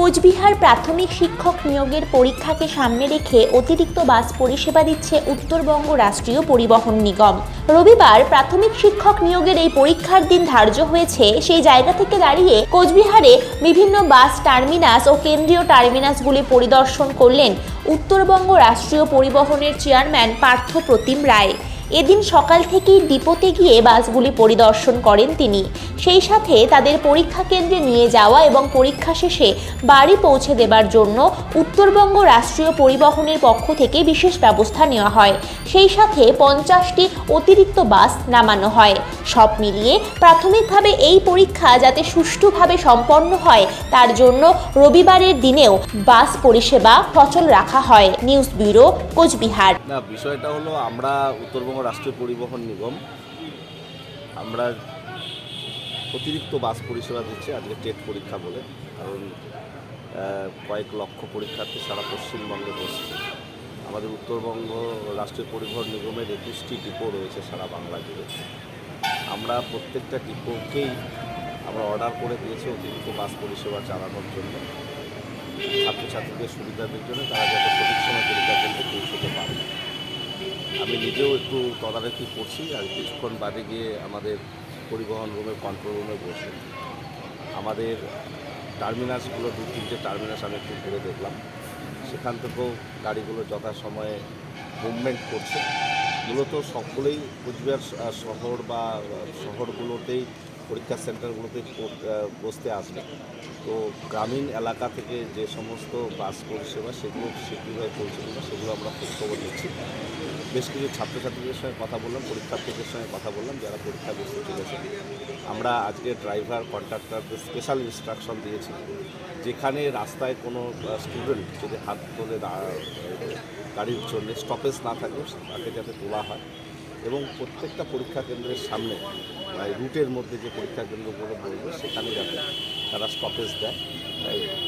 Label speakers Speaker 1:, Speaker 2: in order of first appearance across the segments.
Speaker 1: কোচবিহার প্রাথমিক শিক্ষক নিয়োগের পরীক্ষাকে সামনে রেখে অতিরিক্ত বাস পরিষেবা দিচ্ছে উত্তরবঙ্গ রাষ্ট্রীয় পরিবহন নিগম। রবিবার প্রাথমিক শিক্ষক নিয়োগের এই পরীক্ষার দিন ধার্য হয়েছে। সেই জায়গা থেকে দাঁড়িয়ে কোচবিহারে বিভিন্ন বাস টার্মিনাস ও কেন্দ্রীয় টার্মিনাসগুলি পরিদর্শন করলেন উত্তরবঙ্গ রাষ্ট্রীয় পরিবহনের চেয়ারম্যান পার্থ প্রতিম রায়। এদিন সকাল থেকেই ডিপোতে গিয়ে বাসগুলি পরিদর্শন করেন তিনি। সেই সাথে তাদের পরীক্ষা কেন্দ্রে নিয়ে যাওয়া এবং পরীক্ষা শেষে বাড়ি পৌঁছে দেবার জন্য উত্তরবঙ্গ রাষ্ট্রীয় পরিবহনের পক্ষ থেকে বিশেষ ব্যবস্থা নেওয়া হয়। সেই সাথে পঞ্চাশটি অতিরিক্ত বাস নামানো হয়। সব মিলিয়ে প্রাথমিকভাবে এই পরীক্ষা যাতে সুষ্ঠুভাবে সম্পন্ন হয়, তার জন্য রবিবারের দিনেও বাস পরিষেবা সচল রাখা হয়। News bureau Coochbehar.
Speaker 2: বিষয়টা হলো আমরা উত্তরবঙ্গ রাষ্ট্রীয় পরিবহন নিগম। আমরা অতিরিক্ত বাস পরিষেবা দিচ্ছি, আজকে টেট পরীক্ষা বলে, কারণ কয়েক লক্ষ পরীক্ষার্থী সারা পশ্চিমবঙ্গে বসছে। আমাদের উত্তরবঙ্গ রাষ্ট্রীয় পরিবহন নিগমের একুশটি ডিপো রয়েছে সারা বাংলা জুড়ে। আমরা প্রত্যেকটা ডিপোকেই আমরা অর্ডার করে দিয়েছি অতিরিক্ত বাস পরিষেবা চালানোর জন্য। ছাত্রছাত্রীদের সুবিধাদের জন্য তারা যাতে সঠিক সময় পরীক্ষা কেন্দ্রে পৌঁছতে পারে। আমি নিজেও একটু তদারকি করছি আর কিছুক্ষণ বাদে গিয়ে আমাদের পরিবহন রুমে কন্ট্রোল রুমে বসে। আমাদের টার্মিনাসগুলো দু, তিনটে টার্মিনাস আমি একটু ঘুরে দেখলাম। সেখান থেকেও গাড়িগুলো যথাসময়ে মুভমেন্ট করছে। মূলত সকলেই কুচবিহার শহর বা শহরগুলোতেই পরীক্ষা সেন্টারগুলোতে বসতে আসবে। তো গ্রামীণ এলাকা থেকে যে সমস্ত বাস পরিষেবা সেগুলো শীঘ্রভাবে পৌঁছে সেগুলো আমরা খোঁজখবর নিচ্ছি। বেশ কিছু ছাত্রছাত্রীদের সঙ্গে কথা বললাম, পরীক্ষার্থীদের সঙ্গে কথা বললাম, যারা পরীক্ষা বসতে চলেছে। আমরা আজকে ড্রাইভার কন্ট্রাক্টরদের স্পেশাল ইনস্ট্রাকশন দিয়েছি। যেখানে রাস্তায় কোনো স্টুডেন্ট যদি হাত তোলে গাড়ির জন্য স্টপেজ না থাকে, তাকে যাতে তোলা হয়। এবং প্রত্যেকটা পরীক্ষা কেন্দ্রের সামনে এই রুটের মধ্যে যে পরীক্ষা কেন্দ্রগুলো বলবে, সেখানে যাতে তারা স্টপেজ দেয়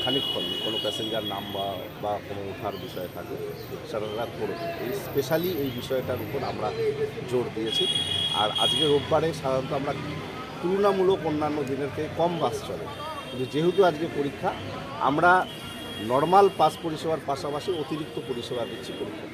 Speaker 2: খানিকক্ষণ কোনো প্যাসেঞ্জার নাম বা কোনো ওঠার বিষয় থাকে সেটা করবে এই স্পেশালি এই বিষয়টার উপর আমরা জোর দিয়েছি। আর আজকে রোববারে সাধারণত আমরা তুলনামূলক অন্যান্য দিনের থেকে কম বাস চলে। কিন্তু যেহেতু আজকে পরীক্ষা, আমরা নর্মাল পাস পরিষেবার পাশাপাশি অতিরিক্ত পরিষেবা দিচ্ছি পরীক্ষা